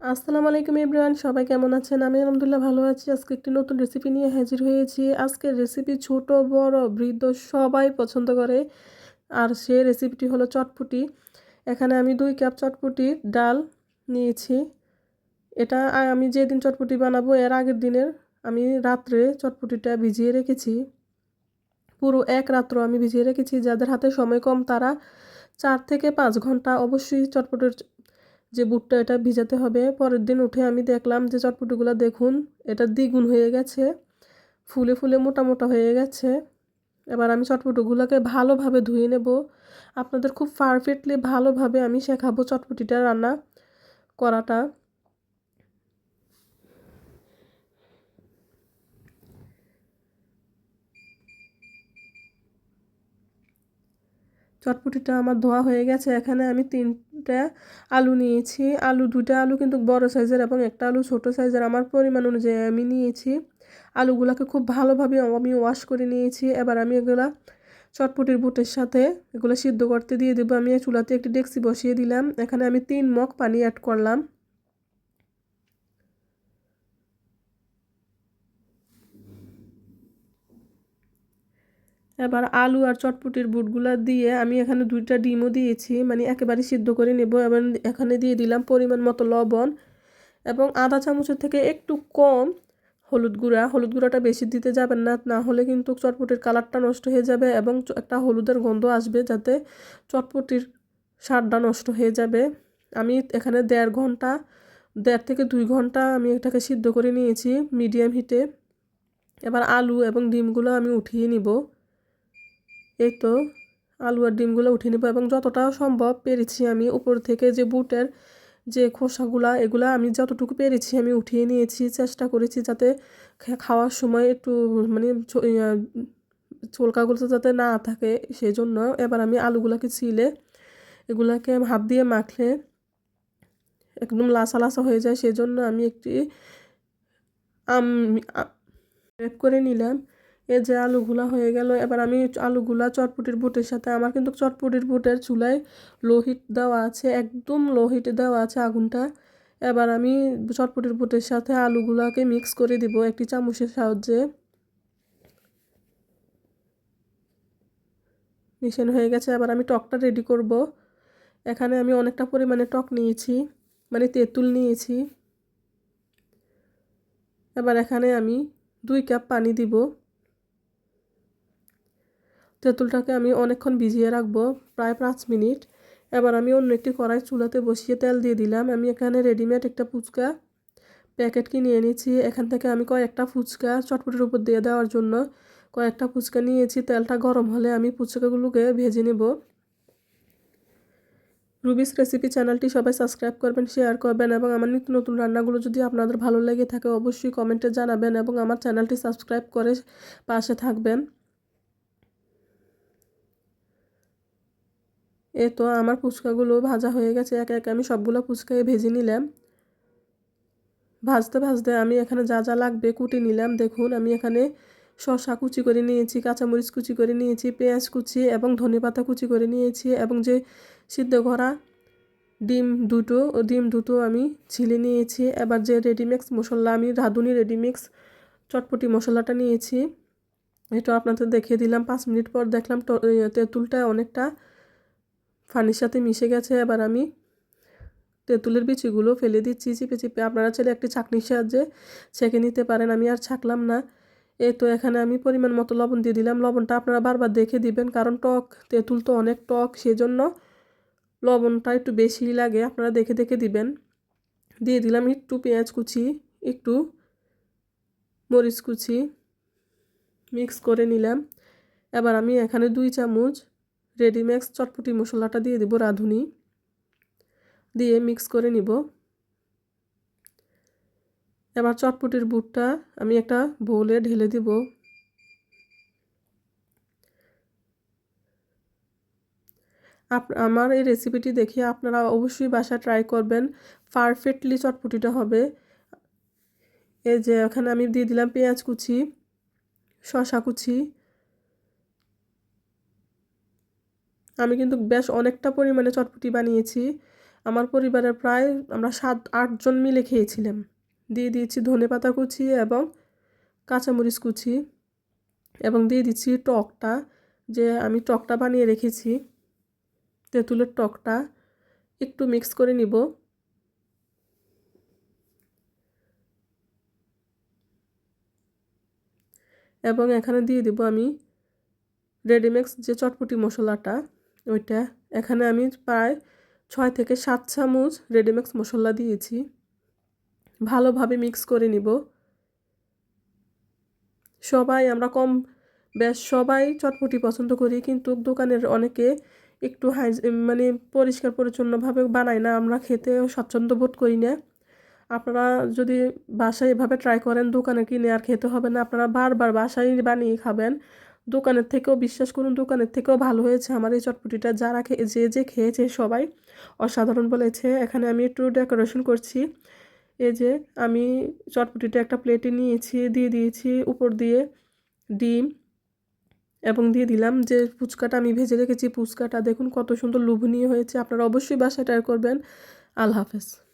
আসসালামু আলাইকুম ইব্রান সবাই কেমন আছেন? আমি আলহামদুলিল্লাহ ভালো আছি। আজকে একটি নতুন রেসিপি নিয়ে হাজির হয়েছি। আজকের রেসিপি ছোট, বড়, বৃদ্ধ সবাই পছন্দ করে। আর সে রেসিপিটি হলো চটপুটি। এখানে আমি দুই কাপ চটপুটি ডাল নিয়েছি। এটা আমি যেদিন চটপুটি বানাবো, এর আগের দিনের আমি রাত্রে চটপুটিটা ভিজিয়ে রেখেছি। পুরো এক রাত্র আমি ভিজিয়ে রেখেছি। যাদের হাতে সময় কম, তারা চার থেকে পাঁচ ঘণ্টা অবশ্যই চটপটির যে বুটটা এটা ভিজাতে হবে। পরের দিন উঠে আমি দেখলাম যে চটপটিগুলো দেখুন, এটা দ্বিগুণ হয়ে গেছে, ফুলে ফুলে মোটা মোটা হয়ে গেছে। এবার আমি চটপটিগুলোকে ভালোভাবে ধুয়ে নেব। আপনাদের খুব পারফেক্টলি ভালোভাবে আমি শেখাবো চটপটিটা রান্না করাটা। চটপটিটা আমার ধোয়া হয়ে গেছে। এখানে আমি তিনটা আলু নিয়েছি। আলু দুটা আলু কিন্তু বড় সাইজের এবং একটা আলু ছোট সাইজের আমার পরিমাণ অনুযায়ী আমি নিয়েছি। আলুগুলোকে খুব ভালোভাবে আমি ওয়াশ করে নিয়েছি। এবার আমি এগুলা চটপটির বুটের সাথে এগুলো সিদ্ধ করতে দিয়ে দেবো। আমি চুলাতে একটি ডেক্সি বসিয়ে দিলাম। এখানে আমি তিন মগ পানি অ্যাড করলাম। এবার আলু আর চটপটির বুটগুলো দিয়ে আমি এখানে দুইটা ডিমও দিয়েছি মানে একেবারে সিদ্ধ করে নেব। এবার এখানে দিয়ে দিলাম পরিমাণ মতো লবণ এবং আধা চামচের থেকে একটু কম হলুদ গুঁড়া। হলুদ গুঁড়াটা বেশি দিতে যাবেন না না হলে কিন্তু চটপটির কালারটা নষ্ট হয়ে যাবে এবং একটা হলুদের গন্ধ আসবে যাতে চটপটির স্বাদটা নষ্ট হয়ে যাবে। আমি এখানে দেড় ঘণ্টা, দেড় থেকে দুই ঘণ্টা আমি এটাকে সিদ্ধ করে নিয়েছি মিডিয়াম হিটে। এবার আলু এবং ডিমগুলো আমি উঠিয়ে নিব। এই তো আলু আর ডিমগুলো উঠে নেব এবং যতটা সম্ভব পেরেছি আমি উপর থেকে যে বুটের যে খোসাগুলা, এগুলো আমি যতটুকু পেরেছি আমি উঠিয়ে নিয়েছি, চেষ্টা করেছি যাতে খাওয়ার সময় একটু মানে চোলকাগুলো যাতে না থাকে সেই জন্য এবার আমি আলুগুলোকে ছিলে, এগুলাকে হাত দিয়ে মাখলে একদম লাসা লাসা হয়ে যায়, সেজন্য আমি একটি আম করে নিলাম। এ যে আলুগুলা হয়ে গেল, এবার আমি আলুগুলা চটপুটির বুটের সাথে, আমার কিন্তু চটপটির বুটের চুলায় লোহিট দেওয়া আছে, একদম লোহিট দেওয়া আছে আগুনটা। এবার আমি চটপটির বুটের সাথে আলুগুলাকে মিক্স করে দিব একটি চামচের সাহায্যে। মিশানো হয়ে গেছে, এবার আমি টকটা রেডি করব। এখানে আমি অনেকটা পরিমাণে টক নিয়েছি মানে তেঁতুল নিয়েছি। এবার এখানে আমি দুই কাপ পানি দিব। তেঁতুলটাকে আমি অনেকক্ষণ ভিজিয়ে রাখব, প্রায় পাঁচ মিনিট। এবার আমি অন্য একটি কড়াই চুলাতে বসিয়ে তেল দিয়ে দিলাম। আমি এখানে রেডিমেড একটা ফুচকা প্যাকেট কিনে এনেছি এখান থেকে আমি কয়েকটা ফুচকা চটপটির উপর দিয়ে দেওয়ার জন্য কয়েকটা ফুচকা নিয়েছি। তেলটা গরম হলে আমি ফুচকাগুলোকে ভেজে নেব। রুবিস রেসিপি চ্যানেলটি সবাই সাবস্ক্রাইব করবেন, শেয়ার করবেন এবং আমার নিত্য নতুন রান্নাগুলো যদি আপনাদের ভালো লেগে থাকে, অবশ্যই কমেন্টে জানাবেন এবং আমার চ্যানেলটি সাবস্ক্রাইব করে পাশে থাকবেন। এ তো আমার ফুচকাগুলো ভাজা হয়ে গেছে, এক এক আমি সবগুলো ফুচকায় ভেজে নিলাম। ভাজতে ভাজতে আমি এখানে যা যা লাগবে কুটি নিলাম। দেখুন, আমি এখানে শসা কুচি করে নিয়েছি, কাঁচামরিচ কুচি করে নিয়েছি, পেঁয়াজ কুচি এবং ধনে পাতা কুচি করে নিয়েছি এবং যে সিদ্ধ করা ডিম দুটো ও ডিম দুটো আমি ছিলে নিয়েছি। এবার যে রেডিমিক্স মশলা, আমি রাঁধুনি রেডিমিক্স চটপটি মশলাটা নিয়েছি। এটা আপনাদের দেখিয়ে দিলাম। পাঁচ মিনিট পর দেখলাম তেঁতুলটা অনেকটা ফানির সাথে মিশে গেছে, এবার আমি তেঁতুলের বিচিগুলো ফেলে দিচ্ছি, চিপে চিপে। আপনারা চাইলে একটি ছাকনির সাহায্যে ছেঁকে নিতে পারেন, আমি আর ছাকলাম না। এই তো এখানে আমি পরিমাণ মতো লবণ দিয়ে দিলাম। লবণটা আপনারা বারবার দেখে দিবেন, কারণ টক, তেঁতুল তো অনেক টক, সেজন্য লবণটা একটু বেশি লাগে, আপনারা দেখে দেখে দিবেন। দিয়ে দিলাম একটু পেঁয়াজ কুচি, একটু মরিচ কুচি, মিক্স করে নিলাম। এবার আমি এখানে দুই চামচ রেডিম্যাক্স চটপটি মশলাটা দিয়ে দিব রাঁধুনি। দিয়ে মিক্স করে নিব। এবার চটপটির বুটটা আমি একটা বোলে ঢেলে দিব। আমার এই রেসিপিটি দেখে আপনারা অবশ্যই বাসা ট্রাই করবেন। পারফেক্টলি চটপটিটা হবে। এই যে ওখানে আমি দিয়ে দিলাম পেঁয়াজ কুচি শশা কুচি আমি কিন্তু বেশ অনেকটা পরিমাণে চটপটি বানিয়েছি। আমার পরিবারের প্রায় আমরা সাত আটজন মিলে খেয়েছিলাম। দিয়ে দিয়েছি ধনে পাতা কুচি এবং কাঁচামরিচ কুচি এবং দিয়ে দিচ্ছি টকটা, যে আমি টকটা বানিয়ে রেখেছি। তেঁতুলের টকটা একটু মিক্স করে নিব। এবং এখানে দিয়ে দিব আমি রেডিমেক্স যে চটপটি মশলাটা। ওইটা। এখানে আমি প্রায় ছয় থেকে সাত চামচ রেডিমেক্স মশলা দিয়েছি। ভালোভাবে মিক্স করে নিব। সবাই, আমরা কম বেশ সবাই চটপটি পছন্দ করি, কিন্তু দোকানের অনেকে একটু হাই মানে পরিষ্কার পরিচ্ছন্নভাবে বানায় না। আমরা খেতে স্বচ্ছন্দ বোধ করি না। আপনারা যদি বাসায় এভাবে ট্রাই করেন, দোকানে কিনে আর খেতে হবে না। আপনারা বারবার বাসায় বানিয়ে খাবেন। দোকানের থেকেও, বিশ্বাস করুন, দোকানের থেকেও ভালো হয়েছে। আমার এই চটপটিটা যারা খেয়ে যে যে খেয়েছে সবাই অসাধারণ বলেছে। এখানে আমি একটু ডেকোরেশন করছি। এই যে, আমি চটপটিটা একটা প্লেটে নিয়েছি, দিয়ে দিয়েছি উপর দিয়ে ডিম এবং দিয়ে দিলাম যে, ফুচকাটা আমি ভেজে রেখেছি। ফুচকাটা দেখুন কত সুন্দর লোভনীয় হয়েছে। আপনারা অবশ্যই বাসায় ট্রাই করবেন। আল্লাহ হাফেজ।